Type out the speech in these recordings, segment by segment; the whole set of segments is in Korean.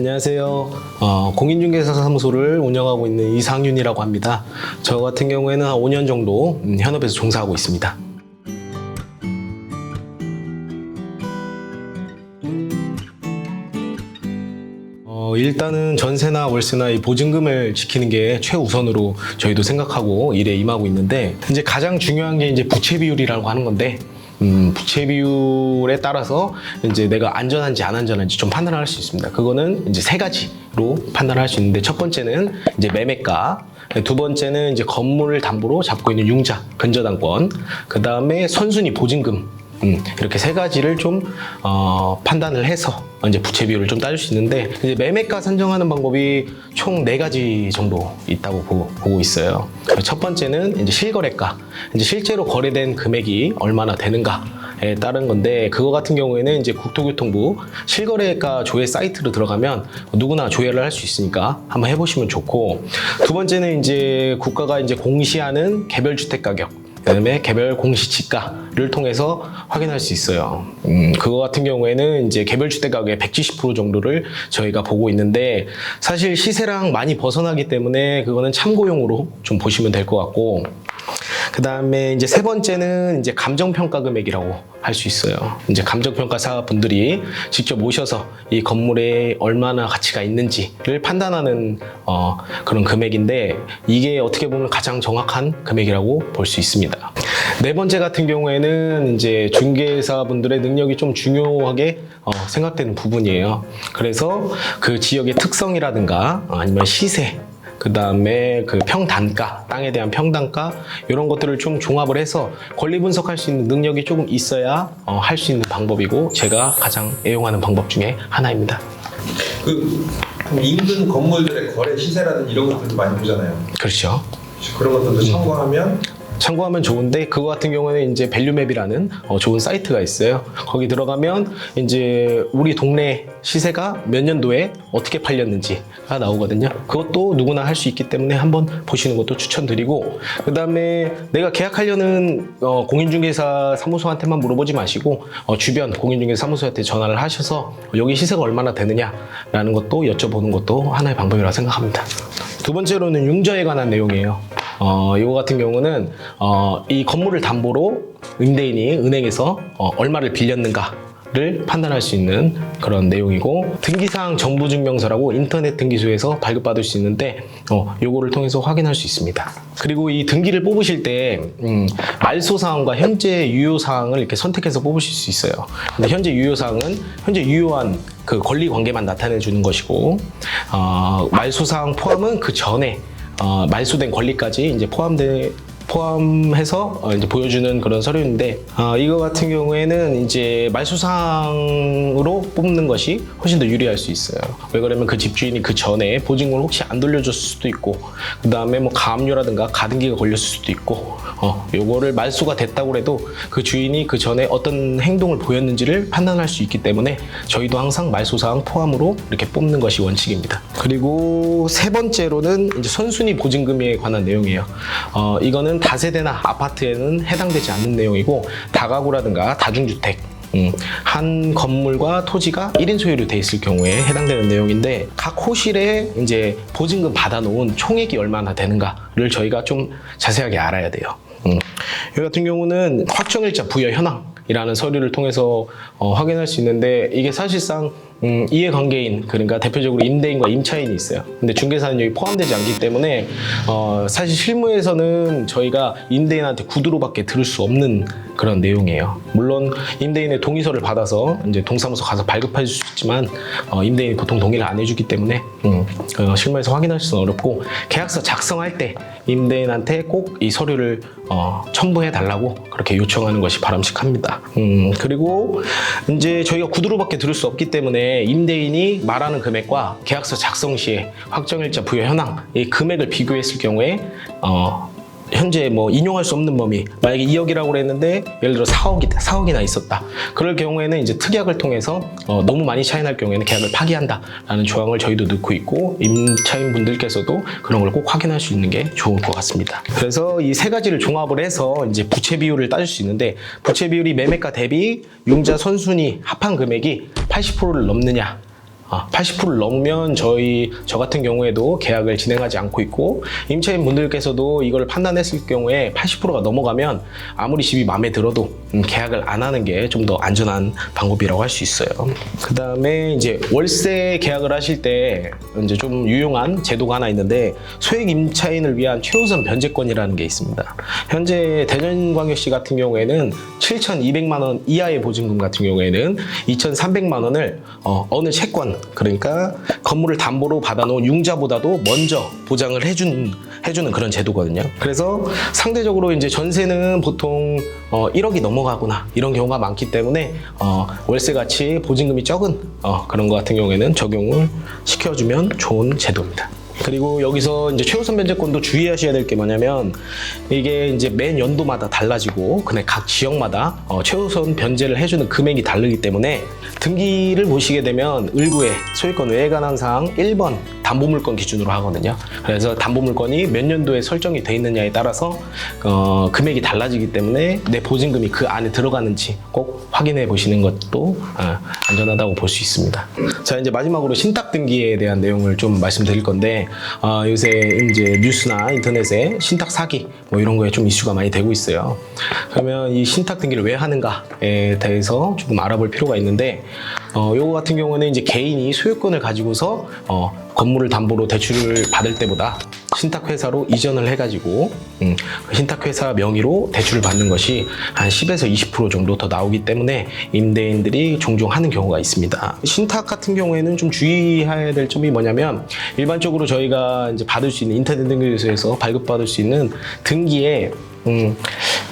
안녕하세요. 어, 공인중개사 사무소를 운영하고 있는 이상윤이라고 합니다. 저 같은 경우에는 한 5년 정도 음, 현업에서 종사하고 있습니다. 어, 일단은 전세나 월세나 이 보증금을 지키는 게 최우선으로 저희도 생각하고 일에 임하고 있는데 이제 가장 중요한 게 이제 부채 비율이라고 하는 건데 음, 부채 비율에 따라서 이제 내가 안전한지 안 안전한지 좀 판단을 할 수 있습니다. 그거는 이제 세 가지로 판단을 할 수 있는데 첫 번째는 이제 매매가, 두 번째는 이제 건물을 담보로 잡고 있는 융자, 근저당권, 그 다음에 선순위 보증금, 음, 이렇게 세 가지를 좀 어, 판단을 해서 이제 부채 비율을 좀 따질 수 있는데 이제 매매가 선정하는 방법이 총 네 가지 정도 있다고 보고, 보고 있어요. 첫 번째는 이제 실거래가, 이제 실제로 거래된 금액이 얼마나 되는가 에 따른 건데 그거 같은 경우에는 이제 국토교통부 실거래가 조회 사이트로 들어가면 누구나 조회를 할 수 있으니까 한번 해보시면 좋고 두 번째는 이제 국가가 이제 공시하는 개별 주택 가격. 그다음에 개별 공시지가를 통해서 확인할 수 있어요. 음, 그거 같은 경우에는 이제 개별 주택 가격의 170% 정도를 저희가 보고 있는데 사실 시세랑 많이 벗어나기 때문에 그거는 참고용으로 좀 보시면 될 것 같고 그 다음에 이제 세 번째는 이제 감정평가 금액이라고 할 수 있어요. 이제 감정평가사 분들이 직접 오셔서 이 건물에 얼마나 가치가 있는지를 판단하는 어, 그런 금액인데 이게 어떻게 보면 가장 정확한 금액이라고 볼 수 있습니다. 네 번째 같은 경우에는 이제 중개사 분들의 능력이 좀 중요하게 어, 생각되는 부분이에요. 그래서 그 지역의 특성이라든가 아니면 시세 그 다음에 그 평단가, 땅에 대한 평단가, 이런 것들을 좀 종합을 해서 권리 분석할 수 있는 능력이 조금 있어야 어, 할 수 있는 방법이고, 제가 가장 애용하는 방법 중에 하나입니다. 그 그럼 인근 건물들의 거래 시세라든지 이런 것들도 많이 보잖아요. 그렇죠. 그런 것들도 참고하면 참고하면 좋은데 그거 같은 경우는 이제 밸류맵이라는 어, 좋은 사이트가 있어요. 거기 들어가면 이제 우리 동네 시세가 몇 년도에 어떻게 팔렸는지가 나오거든요. 그것도 누구나 할 수 있기 때문에 한번 보시는 것도 추천드리고 그 다음에 내가 계약하려는 어, 공인중개사 사무소한테만 물어보지 마시고 어, 주변 공인중개사 사무소한테 전화를 하셔서 여기 시세가 얼마나 되느냐라는 것도 여쭤보는 것도 하나의 방법이라고 생각합니다. 두 번째로는 융자에 관한 내용이에요. 어, 이거 같은 경우는 어, 이 건물을 담보로 임대인이 은행에서 어, 얼마를 빌렸는가 를 판단할 수 있는 그런 내용이고 등기사항 정부증명서라고 인터넷 등기소에서 발급받을 수 있는데 어, 요거를 통해서 확인할 수 있습니다. 그리고 이 등기를 뽑으실 때 음, 말소 사항과 현재 유효 사항을 이렇게 선택해서 뽑으실 수 있어요. 근데 현재 유효 사항은 현재 유효한 그 권리 관계만 나타내 주는 것이고 어, 말소 사항 포함은 그 전에 어, 말소된 권리까지 이제 포함돼 포함해서 어, 이제 보여주는 그런 서류인데 어, 이거 같은 경우에는 이제 말소상으로 뽑는 것이 훨씬 더 유리할 수 있어요. 왜 그러면 그 집주인이 그 전에 보증금을 혹시 안 돌려줬을 수도 있고 그 다음에 뭐 가압류라든가 가등기가 걸렸을 수도 있고 어, 요거를 말소가 됐다고 해도 그 주인이 그 전에 어떤 행동을 보였는지를 판단할 수 있기 때문에 저희도 항상 말소사항 포함으로 이렇게 뽑는 것이 원칙입니다. 그리고 세 번째로는 이제 선순위 보증금에 관한 내용이에요. 어, 이거는 다세대나 아파트에는 해당되지 않는 내용이고 다가구라든가 다중주택 음, 한 건물과 토지가 1인 소유로 돼 있을 경우에 해당되는 내용인데 각 호실에 이제 보증금 받아놓은 총액이 얼마나 되는가를 저희가 좀 자세하게 알아야 돼요. 음. 이 같은 경우는 확정일자 부여 현황이라는 서류를 통해서 어, 확인할 수 있는데 이게 사실상 음, 이해관계인 그러니까 대표적으로 임대인과 임차인이 있어요. 근데 중개사는 여기 포함되지 않기 때문에 어, 사실 실무에서는 저희가 임대인한테 구두로밖에 들을 수 없는 그런 내용이에요. 물론 임대인의 동의서를 받아서 이제 동사무소 가서 발급해 줄수 있지만 어, 임대인이 보통 동의를 안 해주기 때문에 음, 어, 실무에서 확인할 수는 어렵고 계약서 작성할 때 임대인한테 꼭 이 서류를 어, 첨부해 달라고 그렇게 요청하는 것이 바람직합니다. 음, 그리고 이제 저희가 구두로밖에 들을 수 없기 때문에 임대인이 말하는 금액과 계약서 작성 시에 확정일자 부여 현황 이 금액을 비교했을 경우에 어, 현재 뭐 인용할 수 없는 범위 만약에 2억이라고 그랬는데 예를 들어 4억이 4억이나 있었다. 그럴 경우에는 이제 특약을 통해서 어, 너무 많이 차이 날 경우에는 계약을 파기한다라는 조항을 저희도 넣고 있고 임차인 분들께서도 그런 걸 꼭 확인할 수 있는 게 좋을 것 같습니다. 그래서 이 세 가지를 종합을 해서 이제 부채 비율을 따질 수 있는데 부채 비율이 매매가 대비 융자 선순위 합한 금액이 80%를 넘느냐 아, 80%를 넘으면 저희 저 같은 경우에도 계약을 진행하지 않고 있고 임차인 분들께서도 이걸 판단했을 경우에 80%가 넘어가면 아무리 집이 마음에 들어도 음, 계약을 안 하는 게 좀 더 안전한 방법이라고 할 수 있어요. 그 다음에 이제 월세 계약을 하실 때 이제 좀 유용한 제도가 하나 있는데 소액 임차인을 위한 최우선 변제권이라는 게 있습니다. 현재 대전광역시 같은 경우에는 7,200만 원 이하의 보증금 같은 경우에는 2,300만 원을 어, 어느 채권 그러니까 건물을 담보로 받아놓은 융자보다도 먼저 보장을 해준 해주는 그런 제도거든요. 그래서 상대적으로 이제 전세는 보통 어, 1억이 넘어가거나 이런 경우가 많기 때문에 어, 월세 같이 보증금이 적은 어, 그런 것 같은 경우에는 적용을 시켜주면 좋은 제도입니다. 그리고 여기서 이제 최우선 변제권도 주의하셔야 될 게 뭐냐면 이게 이제 매 연도마다 달라지고 근데 각 지역마다 어, 최우선 변제를 해주는 금액이 다르기 때문에 등기를 보시게 되면 을구에 소유권 외에 관한 사항 1번 담보물건 기준으로 하거든요. 그래서 담보물건이 몇 년도에 설정이 돼 있느냐에 따라서 어, 금액이 달라지기 때문에 내 보증금이 그 안에 들어가는지 꼭 확인해 보시는 것도 어, 안전하다고 볼 수 있습니다. 자 이제 마지막으로 신탁 등기에 대한 내용을 좀 말씀드릴 건데 어, 요새 이제 뉴스나 인터넷에 신탁 사기 뭐 이런 거에 좀 이슈가 많이 되고 있어요. 그러면 이 신탁 등기를 왜 하는가에 대해서 조금 알아볼 필요가 있는데 어, 요거 같은 경우는 이제 개인이 소유권을 가지고서 어, 건물을 담보로 대출을 받을 때보다 신탁회사로 이전을 해가지고 음, 그 신탁회사 명의로 대출을 받는 것이 한 10에서 20% 정도 더 나오기 때문에 임대인들이 종종 하는 경우가 있습니다. 신탁 같은 경우에는 좀 주의해야 될 점이 뭐냐면 일반적으로 저희가 이제 받을 수 있는 인터넷 등기소에서 발급받을 수 있는 등기에 음,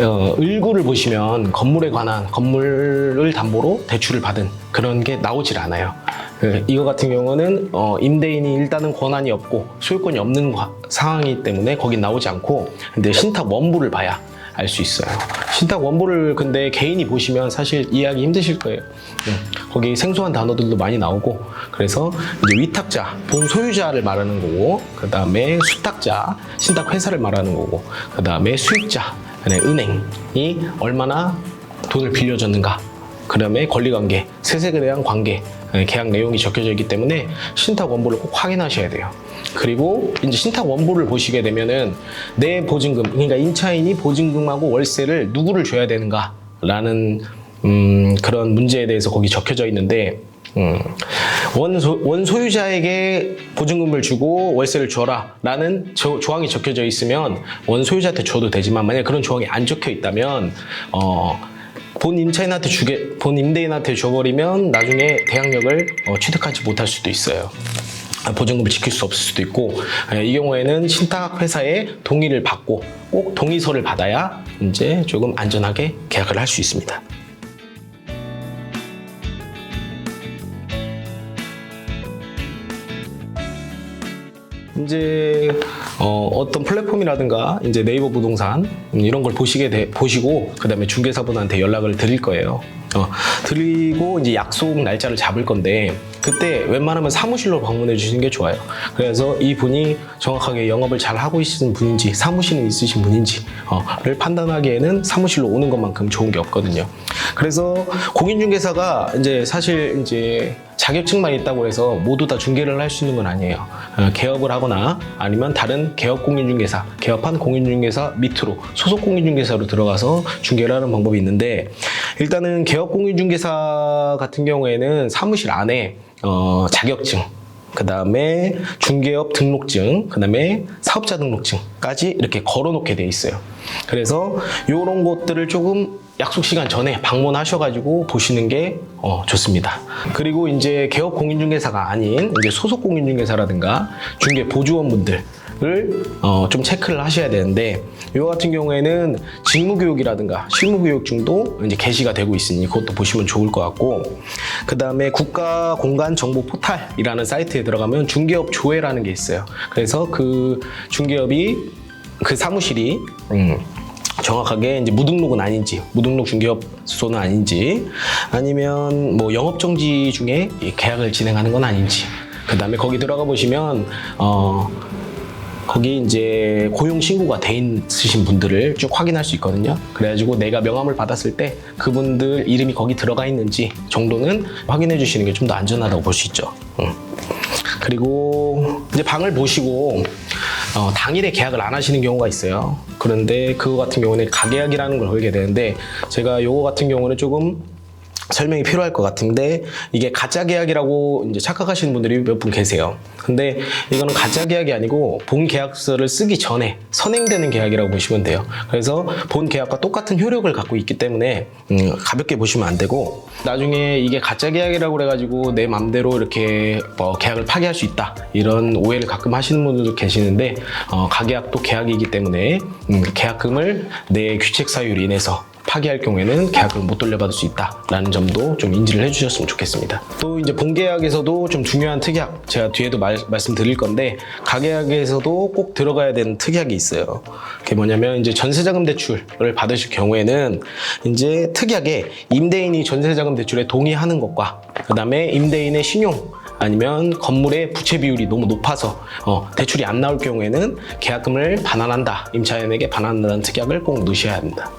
어, 을구를 보시면 건물에 관한 건물을 담보로 대출을 받은 그런 게 나오질 않아요. 그, 이거 같은 경우는 어, 임대인이 일단은 권한이 없고 소유권이 없는 과- 상황이기 때문에 거긴 나오지 않고 근데 신탁 원부를 봐야 알 수 있어요. 신탁 원부를 근데 개인이 보시면 사실 이해하기 힘드실 거예요. 음, 거기 생소한 단어들도 많이 나오고 그래서 이제 위탁자, 본 소유자를 말하는 거고 그 다음에 수탁자, 신탁 회사를 말하는 거고 그 다음에 수익자, 은행이 얼마나 돈을 빌려줬는가 그 다음에 권리관계, 세색에 대한 관계, 예, 계약 내용이 적혀져 있기 때문에 신탁 원부를 꼭 확인하셔야 돼요. 그리고 이제 신탁 원부를 보시게 되면은 내 보증금, 그러니까 임차인이 보증금하고 월세를 누구를 줘야 되는가라는 음, 그런 문제에 대해서 거기 적혀져 있는데 음, 원소, 원소유자에게 보증금을 주고 월세를 줘라 라는 조, 조항이 적혀져 있으면 원소유자한테 줘도 되지만 만약 그런 조항이 안 적혀 있다면 어, 본 임차인한테 주게 본 임대인한테 줘버리면 나중에 대항력을 어, 취득하지 못할 수도 있어요. 아, 보증금을 지킬 수 없을 수도 있고 예, 이 경우에는 신탁 회사의 동의를 받고 꼭 동의서를 받아야 이제 조금 안전하게 계약을 할 수 있습니다. 이제 어, 떤 플랫폼이라든가 이제 네이버 부동산 음, 이런 걸 보시게 돼, 보시고 그다음에 중개사분한테 연락을 드릴 거예요. 어, 드리고 이제 약속 날짜를 잡을 건데 그때 웬만하면 사무실로 방문해 주시는 게 좋아요. 그래서 이 분이 정확하게 영업을 잘 하고 있으신 분인지 사무실에 있으신 분인지를 판단하기에는 사무실로 오는 것만큼 좋은 게 없거든요. 그래서 공인중개사가 이제 사실 이제 자격증만 있다고 해서 모두 다 중개를 할 수 있는 건 아니에요. 어, 개업을 하거나 아니면 다른 개업 공인중개사, 개업한 공인중개사 밑으로 소속 공인중개사로 들어가서 중개를 하는 방법이 있는데 일단은 개업 공인중개사 같은 경우에는 사무실 안에 어, 자격증, 그 다음에 중개업 등록증, 그 다음에 사업자 등록증까지 이렇게 걸어놓게 돼 있어요. 그래서 이런 것들을 조금 약속 시간 전에 방문하셔가지고 보시는 게 어, 좋습니다. 그리고 이제 개업 공인중개사가 아닌 이제 소속 공인중개사라든가 중개 보조원분들 을 어, 좀 체크를 하셔야 되는데 이거 같은 경우에는 직무 교육이라든가 실무 교육증도 이제 게시가 되고 있으니 그것도 보시면 좋을 것 같고 그 다음에 국가 공간 정보 포탈이라는 사이트에 들어가면 중개업 조회라는 게 있어요. 그래서 그 중개업이 그 사무실이 음, 정확하게 이제 무등록은 아닌지, 무등록 중개업소는 아닌지, 아니면 뭐 영업 정지 중에 이 계약을 진행하는 건 아닌지, 그 다음에 거기 들어가 보시면, 어, 거기 이제 고용 신고가 돼 있으신 분들을 쭉 확인할 수 있거든요. 그래가지고 내가 명함을 받았을 때 그분들 이름이 거기 들어가 있는지 정도는 확인해 주시는 게 좀 더 안전하다고 볼 수 있죠. 응. 그리고 이제 방을 보시고 어, 당일에 계약을 안 하시는 경우가 있어요. 그런데 그거 같은 경우는 가계약이라는 걸 걸게 되는데 제가 요거 같은 경우는 조금 설명이 필요할 것 같은데 이게 가짜 계약이라고 이제 착각하시는 분들이 몇 분 계세요. 근데 이거는 가짜 계약이 아니고 본 계약서를 쓰기 전에 선행되는 계약이라고 보시면 돼요. 그래서 본 계약과 똑같은 효력을 갖고 있기 때문에 음, 가볍게 보시면 안 되고 나중에 이게 가짜 계약이라고 그래가지고 내 맘대로 이렇게 뭐 계약을 파기할 수 있다 이런 오해를 가끔 하시는 분들도 계시는데 어, 가계약도 계약이기 때문에 음, 계약금을 내 규책 사유로 인해서 파기할 경우에는 계약을 못 돌려받을 수 있다라는 점도 좀 인지를 해주셨으면 좋겠습니다. 또 이제 본계약에서도 좀 중요한 특약 제가 뒤에도 말, 말씀드릴 건데 가계약에서도 꼭 들어가야 되는 특약이 있어요. 그게 뭐냐면 이제 전세자금 대출을 받으실 경우에는 이제 특약에 임대인이 전세자금 대출에 동의하는 것과 그다음에 임대인의 신용 아니면 건물의 부채 비율이 너무 높아서 어, 대출이 안 나올 경우에는 계약금을 반환한다 임차인에게 반환한다는 특약을 꼭 넣으셔야 합니다.